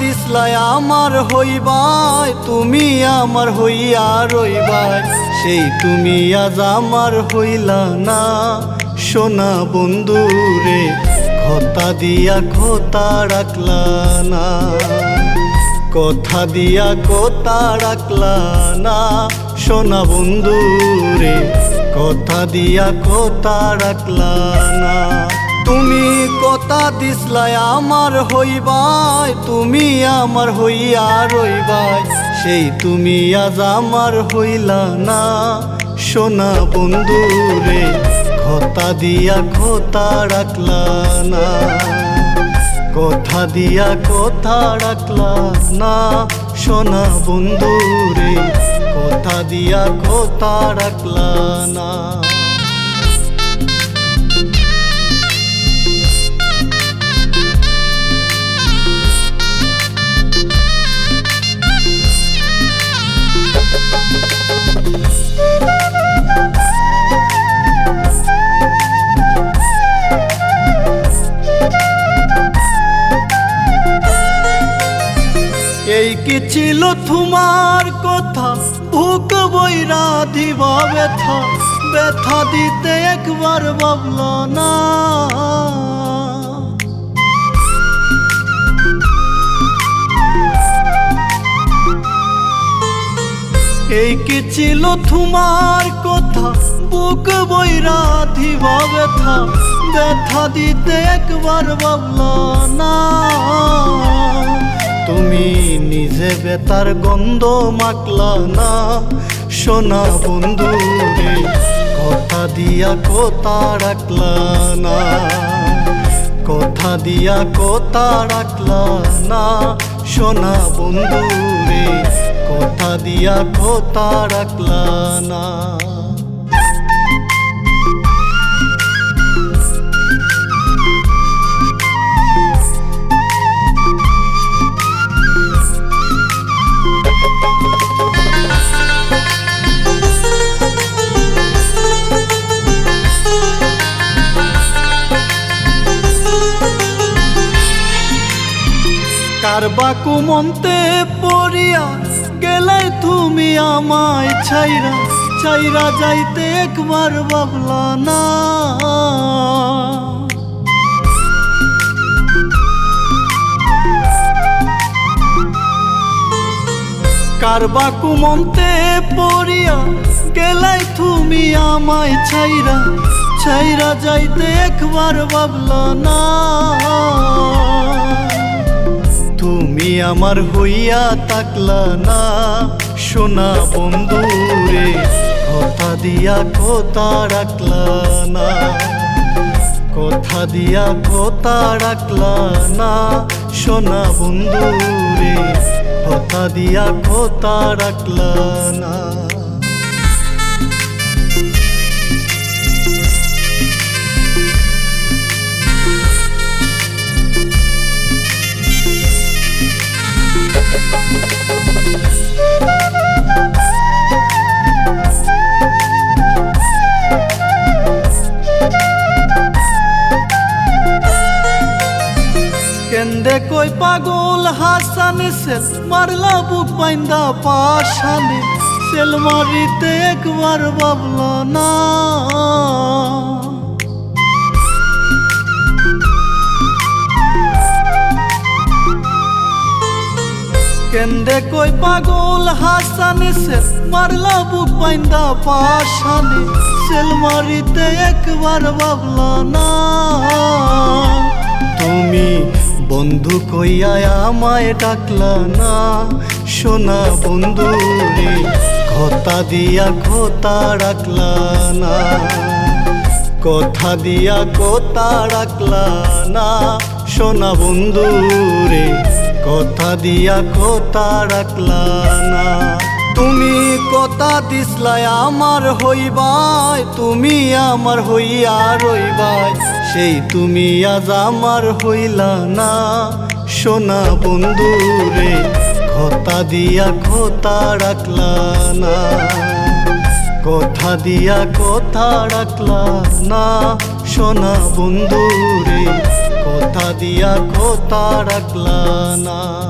দিসলাই, আমার হইবাই, তুমি আমার হইয়া রইবাই। সেই তুমি আজ আমার হইলা না, সোনা বন্ধু রে, কথা দিয়া কথা রাখলা না। কথা দিয়া কথা রাখলা না, সোনা বন্ধু রে, কথা দিয়া কথা রাখলা না। তুমি কথা দিসলাই আমার হইবাই, তুমি আমার হইয়া রইবাই। সেই তুমি আজ আমার হইলা না, সোনা বন্ধু রে, কথা দিয়া কথা রাখলা না। কথা দিয়া কথা রাখলা না, সোনা বন্ধু রে, কথা দিয়া কথা রাখলা না। ছিল তোমার কথা। বুক বইরা দিবা ব্যথা। ব্যথা দিতে একবার ভাবল না। এই কি ছিল তোমার কথা? বুক বইরা দিবা ব্যথা। ব্যথা দিতে একবার ভাবল না। তুমি নিজে বেতার গন্ধ মাকলা না। সোনা বন্ধু রে কথা দিয়া কথা রাখলা না। কথা দিয়া কথা রাখলা না। সোনা বন্ধু রে কথা দিয়া কথা রাখলা না। কারবাকু মন্তে পড়িয়া গেলে তুমি আমায় ছাইরা ছাইরা যাইতে একবার ভাবলা না। কারবাকু মন্তে পড়িয়া গেলাই তুমি আমায় ছাইরা ছাইরা যাইতে একবার ভাবলা না। তুমি আমার হইয়া তাকলা না। সোনা বন্ধু রে কথা দিয়া কথা রাখলা না। কথা দিয়া কথা রাখলা না। সোনা বন্ধু রে কথা দিয়া কথা রাখলা না। কেন্দে কই পাগল হাসানে সেল মারলা বুক বাইন্দা পাশানে, সেল মারিতে একবার ভাবল না। কেন্দে কই পাগল হাসানে সেল মারলা বুক বাইন্দা পাশানে, সেল মারিতে একবার ভাবল না। তুমি বন্ধু কইয়া আমায় ডাকলা না। সোনা বন্ধু রে দিয়া কথা রাখলা না। কথা দিয়া কথা রাখলা না। সোনা বন্ধু রে, কথা দিয়া কথা রাখলা না। তুমি কথা দিসলাই আমার হইবাই, তুমি আমার হইয়া রইবাই। সেই তুমি আজ আমার হইলা না। সোনা বন্ধু রে কথা দিয়া কথা রাখলা না। কথা দিয়া কথা রাখলা না। সোনা বন্ধু রে কথা দিয়া কথা রাখলা না।